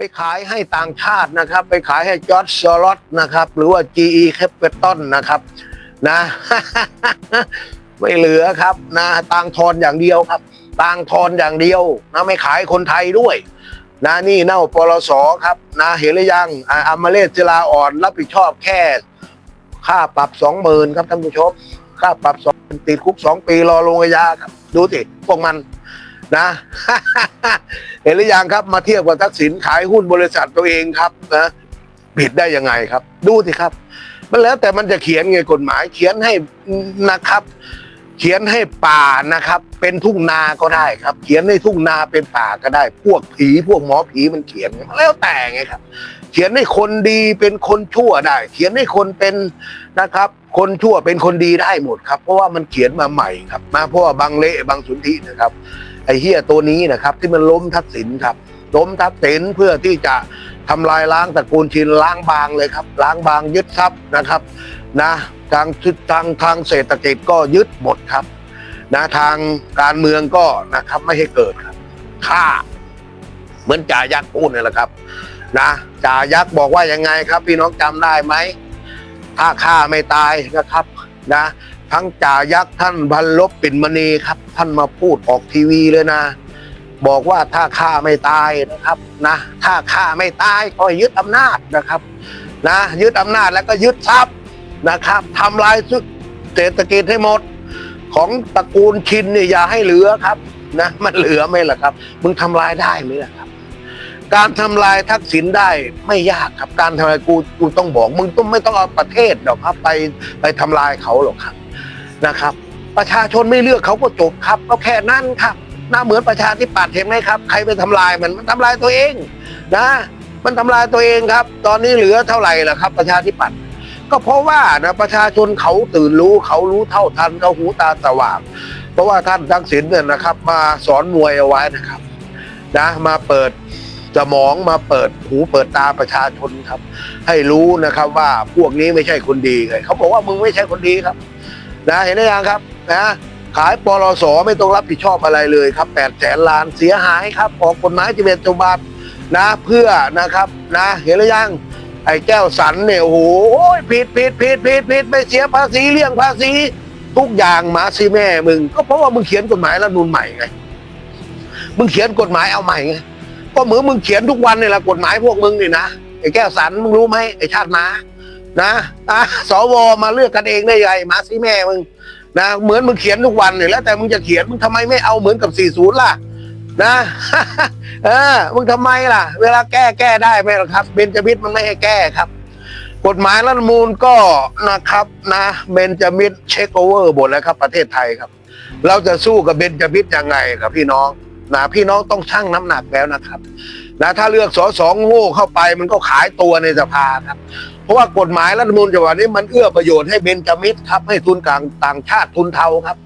ไปขายให้ต่างชาตินะครับ ไปขายให้จอร์จซอรอตนะครับ หรือว่า GE c a p i t a l นะครับนะไม่เหลือครับนะต่างทอนอย่างเดียวครับ ต่างทอนอย่างเดียวนะไม่ขายคนไทยด้วยนะนี่เน่าปลสครับนะเห็นหรือยังอาอมาเลสศิลาอ่อนรับผิดชอบแค่ ค่าปรับสองหมื่นครับท่านผู้ชม ค่าปรับสองติดคุกสองปีรอลงอาญาครับ ดูสิพวกมัน นะ เห็นหรือยังครับมาเทียบกับทักษิณขายหุ้นบริษัทตัวเองครับนะผิดได้ยังไงครับ ดูสิครับ มันแล้วแต่มันจะเขียนไงกฎหมาย เขียนให้นะครับ เขียนให้ป่านะครับ เป็นทุ่งนาก็ได้ครับ เขียนให้ทุ่งนาเป็นป่าก็ได้ พวกผีพวกหมอผีมันเขียนแล้วแต่ไงครับ เขียนให้คนดีเป็นคนชั่วได้ เขียนให้คนเป็นนะครับ คนชั่วเป็นคนดีได้หมดครับ เพราะว่ามันเขียนมาใหม่ครับ มาเพราะว่าบางเละบางสุนทินะครับ ไอ้เฮียตัวนี้นะครับ ที่มันล้มทักษิณครับ ล้มทักษิณเพื่อที่จะทำลายล้างตระกูลชินล้างบางเลยครับ ล้างบางยึดทรัพย์นะครับนะทางทางทางเศรษฐกิจก็ยึดหมดครับนะทางการเมืองก็นะครับไม่ให้เกิดครับฆ่าเหมือนจ่ายักษ์พูดนี่แหละครับ นะจ่ายักษ์บอกว่ายังไงครับ พี่น้องจำได้ไหมถ้าฆ่าไม่ตายนะครับ นะ ทั้งจ่ายักษ์ท่านพันลบปิ่นมณีครับ ท่านมาพูดออกทีวีเลยนะ บอกว่าถ้าฆ่าไม่ตายนะครับนะ ถ้าฆ่าไม่ตายก็ยึดอำนาจนะครับนะยึดอำนาจแล้วก็ยึดทรัพย์นะครับทำลายเศรษฐกิจให้หมด ของตระกูลชินเนี่ยอย่าให้เหลือครับนะมันเหลือไหมล่ะครับ มึงทำลายได้ไหมล่ะครับ การทำลายทักษิณได้ไม่ยากครับ การทำลายกูกูต้องบอก มึงต้องไม่ต้องเอาประเทศหรอกครับ ไปไปทำลายเขาหรอกครับ นะครับ ประชาชนไม่เลือกเขาก็จบครับก็แค่นั้นครับน่าเหมือนประชาธิปัตย์เห็นไหมครับใครไปทำลายมันมันทำลายตัวเองนะ มันทำลายตัวเองครับ ตอนนี้เหลือเท่าไหร่ล่ะครับ ประชาธิปัตย์ก็เพราะว่านะประชาชนเขาตื่นรู้เขารู้เท่าทันเขาหูตาสว่าง เพราะว่าท่านทักษิณเนี่ยนะครับ มาสอนมวยเอาไว้นะครับนะมาเปิดสมองมาเปิดหูเปิดตาประชาชนครับ ให้รู้นะครับว่าพวกนี้ไม่ใช่คนดีเลยเขาบอกว่ามึงไม่ใช่คนดีครับ นะเห็นไหมยังครับนะขายปลสไม่ต้องรับผิดชอบอะไรเลยครับแปดแสนล้านเสียหายครับ ออกกฎหมายจะเป็นฉบับนะเพื่อนะครับนะเห็นหรือยังไอ้แก้วสันเนี่ยโอ้โหผิดผิดผิดผิดผิดไม่เสียภาษีเลี่ยงภาษี ทุกอย่างหมาซีแม่มึง ก็เพราะว่ามึงเขียนกฎหมายรัฐนูนใหม่ไงมึงเขียนกฎหมายเอาใหม่ไงก็เหมือนมึงเขียนทุกวันนี่แหละกฎหมายพวกมึงนี่นะไอ้แก้วสันมึงรู้ไหมไอ้ชาติมา นะอะสวมาเลือกกันเองได้ไงมาซีแม่มึงนะเหมือนมึงเขียนทุกวันนี่แล้วแต่มึงจะเขียนมึงทำไมไม่เอาเหมือนกับ 40 ล่ะ นะ เออมึงทำไมล่ะ เวลาแก้แก้ได้ไหมล่ะครับเบนจมิตมันไม่ให้แก้ครับ กฎหมายรัฐธรรมนูญก็นะครับ นะเบนจมิตเช็คโอเวอร์หมดแล้วครับ ประเทศไทยครับ เราจะสู้กับเบนจมิตยังไงครับพี่น้อง นะพี่น้องต้องชั่งน้ำหนักแล้วนะครับนะถ้าเลือกสอสองโง่เข้าไปมันก็ขายตัวในสภาครับ เพราะว่ากฎหมายรัฐธรรมนูญฉบับนี้มันเอื้อประโยชน์ให้เบนจามิตครับ ให้ทุนกลางต่างชาติทุนเทาครับ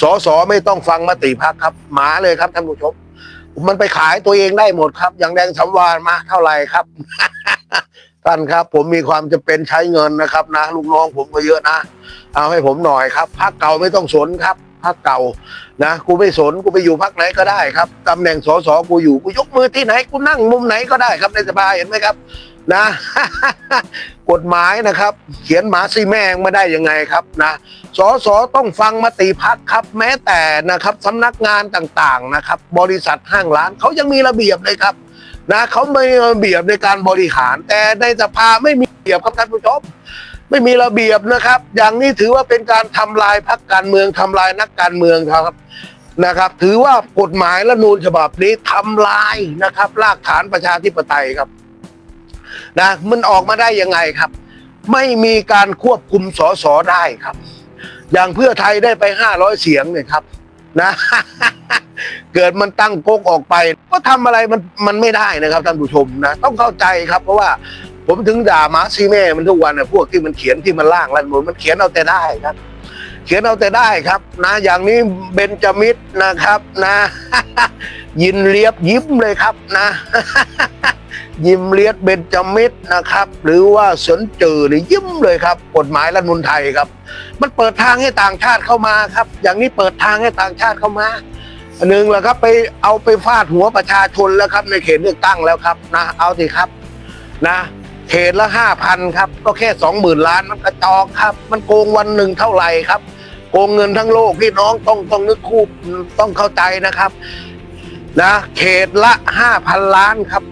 สอสอไม่ต้องฟังมติพักครับ หมาเลยครับท่านผู้ชมมันไปขายตัวเองได้หมดครับ อย่างแดงสัมวานมาเท่าไหร่ครับท่านครับ ผมมีความจะเป็นใช้เงินนะครับนะลูกน้องผมก็เยอะนะ เอาให้ผมหน่อยครับพักเก่าไม่ต้องสนครับ พักเก่านะกูไม่สนกูไปอยู่พักไหนก็ได้ครับตำแหน่งสสกูอยู่กูยกมือที่ไหนกูนั่งมุมไหนก็ได้ครับในสภาเห็นไหมครับนะ กฎหมายนะครับ เขียนหมาซีแม่งมาได้ยังไงครับนะสสต้องฟังมติพักครับ แม้แต่นะครับสำนักงานต่างๆนะครับ บริษัทห้างร้านเขายังมีระเบียบเลยครับนะเขาไม่มีระเบียบในการบริหาร แต่ในสภาไม่มีระเบียบครับท่านผู้ชม ไม่มีระเบียบนะครับ อย่างนี้ถือว่าเป็นการทำลายพรรคการเมืองทำลายนักการเมืองครับนะครับ ถือว่ากฎหมายและนูญฉบับนี้ทำลายนะครับรากฐานประชาธิปไตยครับนะมันออกมาได้ยังไงครับ ไม่มีการควบคุมสสได้ครับ อย่างเพื่อไทยได้ไปห้าร้อยเสียงเนี่ยครับนะเกิดมันตั้งโกกออกไป ก็ทำอะไรมันมันไม่ได้นะครับท่านผู้ชมนะต้องเข้าใจครับ เพราะว่า ผมถึงด่าหมาซีแม่มันทุกวันนะพวกที่มันเขียนที่มันล่างรัฐมนูญมันเขียนเอาแต่ได้ครับ เขียนเอาแต่ได้ครับ นะ อย่างนี้เบนจามิดนะครับ นะ ยินเลียบยิ้มเลยครับนะ ยิ้มเลียบเบนจามิดนะครับ หรือว่าสนจือหรือยิ้มเลยครับ กฎหมายรัฐมนูญไทยครับ มันเปิดทางให้ต่างชาติเข้ามาครับ อย่างนี้เปิดทางให้ต่างชาติเข้ามาหนึ่งแหละครับไปเอาไปฟาดหัวประชาชนแล้วครับ ในเขตเลือกตั้งแล้วครับ นะ เอาสิครับ นะ เขตละห้าพันครับ ก็แค่สองหมื่นล้านมันกระจอกครับ มันโกงวันหนึ่งเท่าไหร่ครับ โกงเงินทั้งโลกพี่น้องต้องต้องนึกคู่ต้องเข้าใจนะครับนะเขตละห้าพันล้านครับ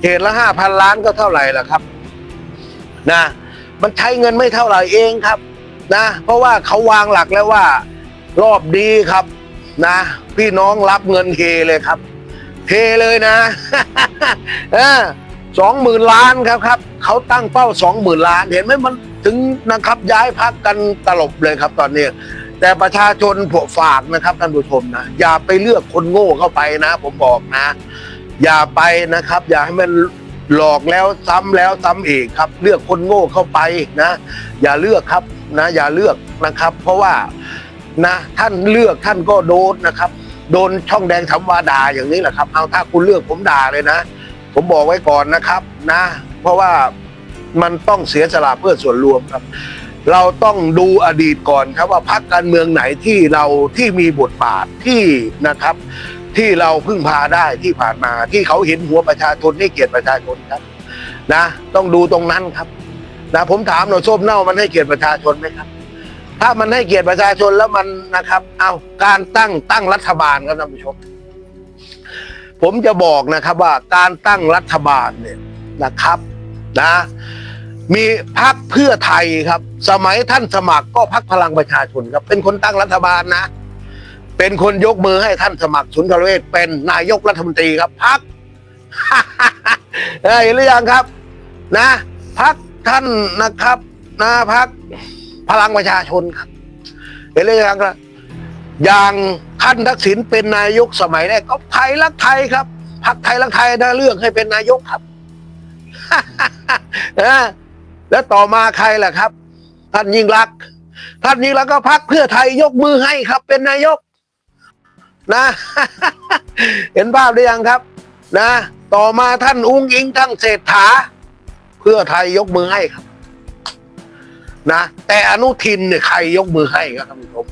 เขตละห้าพันล้านก็เท่าไหร่ล่ะครับนะมันใช้เงินไม่เท่าไหร่เองครับนะเพราะว่าเขาวางหลักแล้วว่ารอบดีครับนะ พี่น้องรับเงินเทเลยครับ เทเลยนะ สองหมื่นล้านครับครับเขาตั้งเป้าสองหมื่นล้าน เห็นไหมมันถึงนะครับย้ายพักกันตลบเลยครับตอนนี้ แต่ประชาชนผมฝากนะครับท่านผู้ชมนะอย่าไปเลือกคนโง่เข้าไปนะ ผมบอกนะ อย่าไปนะครับ อย่าให้มันหลอกแล้วซ้ำแล้วซ้ำอีกครับ เลือกคนโง่เข้าไปนะ อย่าเลือกครับนะ อย่าเลือกนะครับ เพราะว่านะท่านเลือกท่านก็โดนนะครับ โดนช่องแดงทำวาด่าอย่างนี้แหละครับเอาถ้าคุณเลือกผมด่าเลยนะ ผมบอกไว้ก่อนนะครับนะ เพราะว่ามันต้องเสียสละเพื่อส่วนรวมครับ เราต้องดูอดีตก่อนครับว่าพรรคการเมืองไหนที่เราที่มีบทบาทที่นะครับ ที่เราพึ่งพาได้ที่ผ่านมา ที่เขาเห็นหัวประชาชนให้เกียรติประชาชนครับนะ ต้องดูตรงนั้นครับนะผมถามหน่อยส้มเน่ามันให้เกียรติประชาชนไหมครับ ถ้ามันให้เกียรติประชาชนแล้วมันนะครับ เอาการตั้งตั้งรัฐบาลครับท่านผู้ชม ผมจะบอกนะครับว่าการตั้งรัฐบาลเนี่ยนะครับนะมีพักเพื่อไทยครับ สมัยท่านสมัครก็พักพลังประชาชนครับ เป็นคนตั้งรัฐบาลนะ เป็นคนยกมือให้ท่านสมัครสุนทรเวชเป็นนายกรัฐมนตรีครับพักเห็นหรือยังครับ นะพักท่านนะครับนะพักพลังประชาชนครับเห็นหรือยังครับอย่าง ท่านทักษิณเป็นนายกสมัยแรกก็ไทยรักไทยครับพักไทยรักไทยนะเลือกให้เป็นนายกครับนะแล้วต่อมาใครล่ะครับ ท่านยิ่งรัก ท่านยิ่งรักก็พักเพื่อไทยยกมือให้ครับ เป็นนายก นะ เห็นภาพหรือยังครับ นะ ต่อมาท่านอุ้งอิงทั้งเศรษฐา เพื่อไทยยกมือให้ครับ นะ แต่อนุทินเนี่ยใครยกมือให้ครับท่านผู้ชม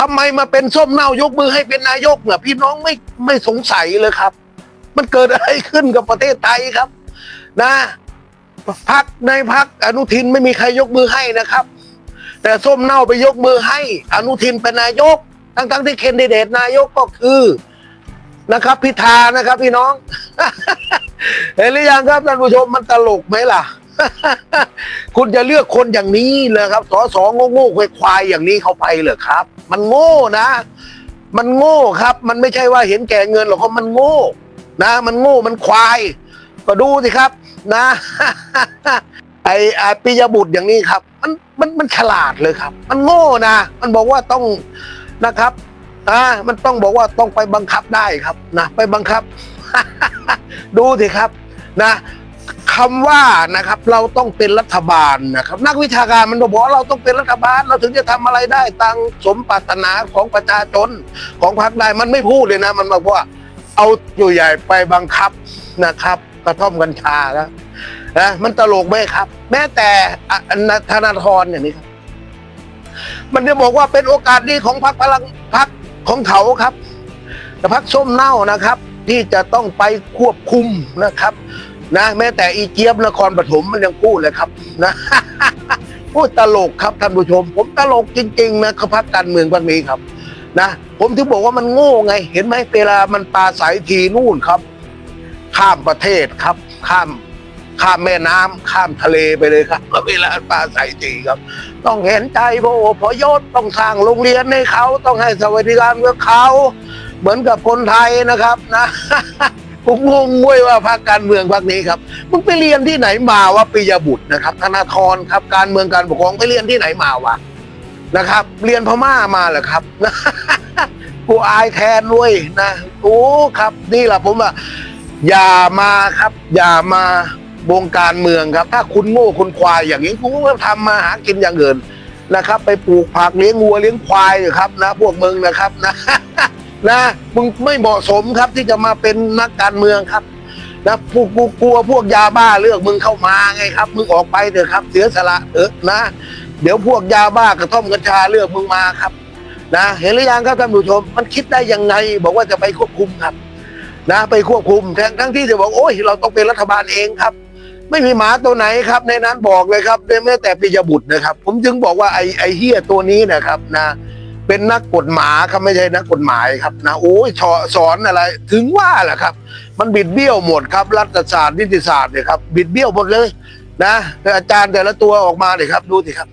ทำไมมาเป็นส้มเน่ายกมือให้เป็นนายกเนี่ยพี่น้องไม่ไม่สงสัยเลยครับ มันเกิดอะไรขึ้นกับประเทศไทยครับ นะพักในพักอนุทินไม่มีใครยกมือให้นะครับ แต่ส้มเน่าไปยกมือให้ อนุทินเป็นนายก ทั้งๆที่เคนดิเดตนายกก็คือนะครับพิธานะครับ พี่น้อง เห็นหรือยังครับท่านผู้ชมมันตลกไหมล่ะ คุณจะเลือกคนอย่างนี้เลยครับสอสองโง่ๆควายๆอย่างนี้เข้าไปเหรอครับ มันโง่นะ มันโง่ครับ มันไม่ใช่ว่าเห็นแก่เงินหรอกครับมันโง่ นะ มันโง่มันควาย ก็ดูสิครับ นะไอ้ไอปิยบุตรอย่างนี้ครับ มันมันมันฉลาดเลยครับ มันโง่นะ มันบอกว่าต้องนะครับอ่ามันต้องบอกว่าต้องไปบังคับได้ครับนะไปบังคับ ดูสิครับนะ คำว่านะครับเราต้องเป็นรัฐบาลนะครับนักวิชาการมันบอกว่าเราต้องเป็นรัฐบาล เราถึงจะทำอะไรได้ตามสมปรารถนาของประชาชนของพรรคได้มันไม่พูดเลยนะ มันบอกว่า เอาอยู่ใหญ่ไปบังคับนะครับ กระท่อมกัญชาแล้วนะมันตลกไหมครับ แม้แต่ธนาธรอย่างนี้ครับ มันจะบอกว่าเป็นโอกาสดีของพรรคพลังพรรคของเขาครับแต่พรรคส้มเน่านะครับ ที่จะต้องไปควบคุมนะครับ นะแม้แต่อีเจี๊ยบนครปฐมมันยังพูดเลยครับนะพูดตลกครับท่านผู้ชม ผมตลกจริงๆนะเขาพักการเมืองพักนี้ครับนะผมถึงบอกว่ามันโง่ไง เห็นไหมเวลามันปลาใสทีนู่นครับ ข้ามประเทศครับ ข้ามข้ามแม่น้ำข้ามทะเลไปเลยครับเวลาปลาใสทีครับ ต้องเห็นใจพระโอพยศต้องสร้างโรงเรียนให้เขา ต้องให้สวัสดิการกับเขา เหมือนกับคนไทยนะครับนะ ผมงงเว้ยว่าพรรคการเมืองพรรคนี้ครับมึงไปเรียนที่ไหนมาว่าปิยบุตรนะครับ ธนาธรครับการเมืองการปกครองไปเรียนที่ไหนมาวะนะครับ เรียนพม่ามาเหรอครับกูอายแทนด้วยนะโอ้ครับ นี่แหละผมว่าอย่ามาครับ อย่ามาวงการเมืองครับ ถ้าคุณโง่คุณควายอย่างนี้คุณก็ทำมาหากินอย่างอื่นนะครับ ไปปลูกผักเลี้ยงวัวเลี้ยงควายอยู่ครับนะ พวกมึงนะครับนะ นะมึงไม่เหมาะสมครับที่จะมาเป็นนักการเมืองครับนะพวกกูกลัวพวกยาบ้าเลือกมึงเข้ามาไงครับ มึงออกไปเถอะครับ เสียสละเถอะนะ เดี๋ยวพวกยาบ้ากระท่อมกัญชาเลือกมึงมาครับ นะ เห็นหรือยังครับท่านผู้ชม มันคิดได้ยังไง บอกว่าจะไปควบคุมครับ นะ ไปควบคุมทั้งทั้งที่จะบอกโอ้ยเราต้องเป็นรัฐบาลเองครับ ไม่มีหมาตัวไหนครับ ในนั้นบอกเลยครับแม้แต่ปิยบุตรนะครับ ผมจึงบอกว่าไอ้ไอ้เฮียตัวนี้นะครับ นะ เป็นนักกฎหมายครับไม่ใช่นักกฎหมายครับนะโอ้ยสอนอะไร ถึงว่าแหละครับ มันบิดเบี้ยวหมดครับ รัฐศาสตร์นิติศาสตร์เนี่ยครับบิดเบี้ยวหมดเลย นะอาจารย์แต่ละตัวออกมาเลยครับดูสิครับ